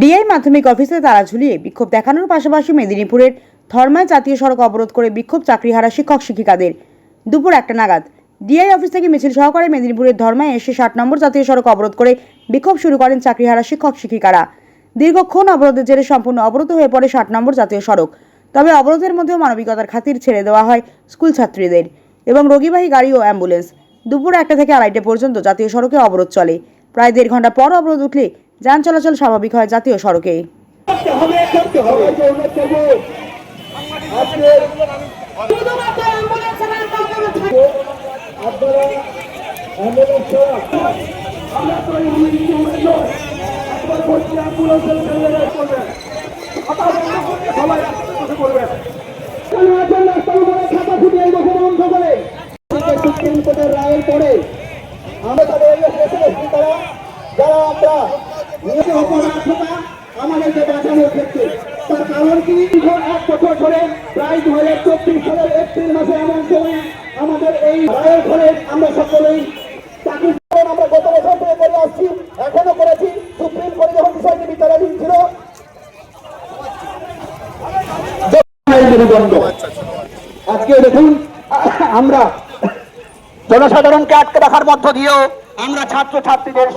DI মাধ্যমিক অফিসে তালা ঝুলিয়ে বিক্ষোভ দেখানোর পাশাপাশি মেদিনীপুরের ধর্মায় জাতীয় সড়ক অবরোধ করে বিক্ষোভ চাকরিহারা শিক্ষক শিক্ষিকাদের। দুপুর একটা নাগাদ, ডিআই অফিস থেকে মিছিল সহকারে মেদিনীপুরের ধর্মায় এসে ষাট নম্বর জাতীয় সড়ক অবরোধ করে বিক্ষোভ শুরু করেন চাকরিহারা শিক্ষক শিক্ষিকারা। দীর্ঘক্ষণ অবরোধের জেরে সম্পূর্ণ অবরোধ হয়ে পড়ে ষাট নম্বর জাতীয় সড়ক। তবে অবরোধের মধ্যেও মানবিকতার খাতির ছেড়ে দেওয়া হয় স্কুল ছাত্রীদের এবং রোগীবাহী গাড়ি ও অ্যাম্বুলেন্স। দুপুর একটা থেকে আড়াইটে পর্যন্ত জাতীয় সড়কে অবরোধ চলে। প্রায় দেড় ঘণ্টা পর অবরোধ উঠলে যান চলাচল স্বাভাবিক হয় জাতীয় সড়কে রায়ের পরে আমরা তাদের যারা আমরা ক্ষেত্রে প্রায় দু হাজার চব্বিশ এপ্রিল মাসে এমন আমাদের এই আমরা সকলেই চাকরি আমরা করে আসছি করেছি। যখন আজকে দেখুন, আমরা জনসাধারণকে আটকে রাখার মধ্য দিয়েও আমরা ছাত্র ছাত্রীদের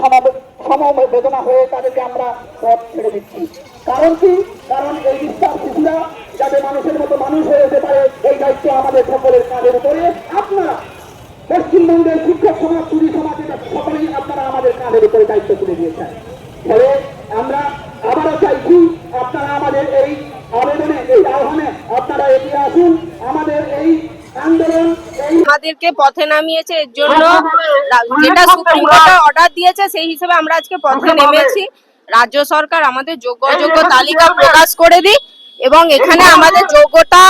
সমবেদনা হয়ে তাদেরকে আমরা পথ ছেড়ে দিচ্ছি। কারণ কি? কারণ এই বিশ্বাস শিশুরা যাতে মানুষের মতো মানুষ হয়ে যেতে পারে, এই দায়িত্ব আমাদের সকলের কাঁধের উপরে। আপনারা পশ্চিমবঙ্গের শিক্ষক সমাজ চুরি সমাজ, এটা সকলেই আপনারা আমাদের কাঁধের উপরে দায়িত্ব তুলে দিয়েছেন। ফলে আমরা আবারও চাইছি আপনারা আমাদের এই আবেদনে, এই আহ্বানে আপনারা এগিয়ে আসুন। আমাদের এই আমাদেরকে পথে নামিয়েছে এর জন্য যেটা সুপ্রিম কোর্ট অর্ডার দিয়েছে সেই হিসেবে আমরা আজকে পথে নেমেছি। রাজ্য সরকার আমাদের যোগ্য অযোগ্য তালিকা প্রকাশ করে দিক এবং এখানে আমাদের যোগ্যতা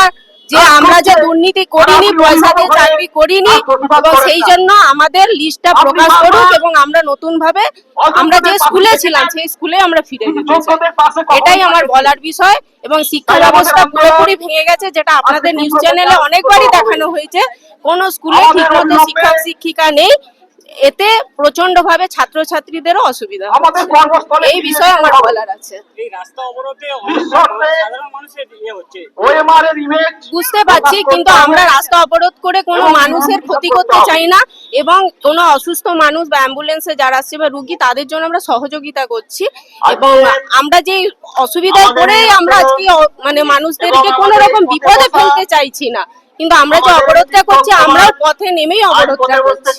যে আমরা যে দুর্নীতি করিনি পয়সা দিয়ে চাকরি করিনি এবং সেই জন্য আমাদের লিস্টটা প্রকাশ করুক এবং আমরা নতুন ভাবে আমরা যে স্কুলে ছিলাম সেই স্কুলে আমরা ফিরে এটাই আমার বলার বিষয় এবং শিক্ষা ব্যবস্থা পুরোপুরি ভেঙে গেছে যেটা আপনাদের নিউজ চ্যানেলে অনেকবারই দেখানো হয়েছে। কোন স্কুলে ঠিকমতো শিক্ষক শিক্ষিকা নেই। এতে প্রচণ্ড ভাবে ছাত্রছাত্রীদেরও অসুবিধা এই বিষয়ে আমার বলার আছে। এই রাস্তা অবরোধে নিঃশর্তে সাধারণ মানুষের ইয়ে বুঝতে পারছি কিন্তু আমরা রাস্তা অবরোধ করে কোনো মানুষের ক্ষতি করতে চাই না এবং কোনো অসুস্থ মানুষ বা অ্যাম্বুলেন্সে যারা আসছে বা রুগী তাদের জন্য আমরা সহযোগিতা করছি এবং আমরা যে অসুবিধায় পড়েই আমরা আজকে মানে মানুষদেরকে কোনো রকম বিপদে ফেলতে চাইছি না। কিন্তু আমরা যে অবরোধটা করছি আমরা পথে নেমেই অবরোধটা করছি।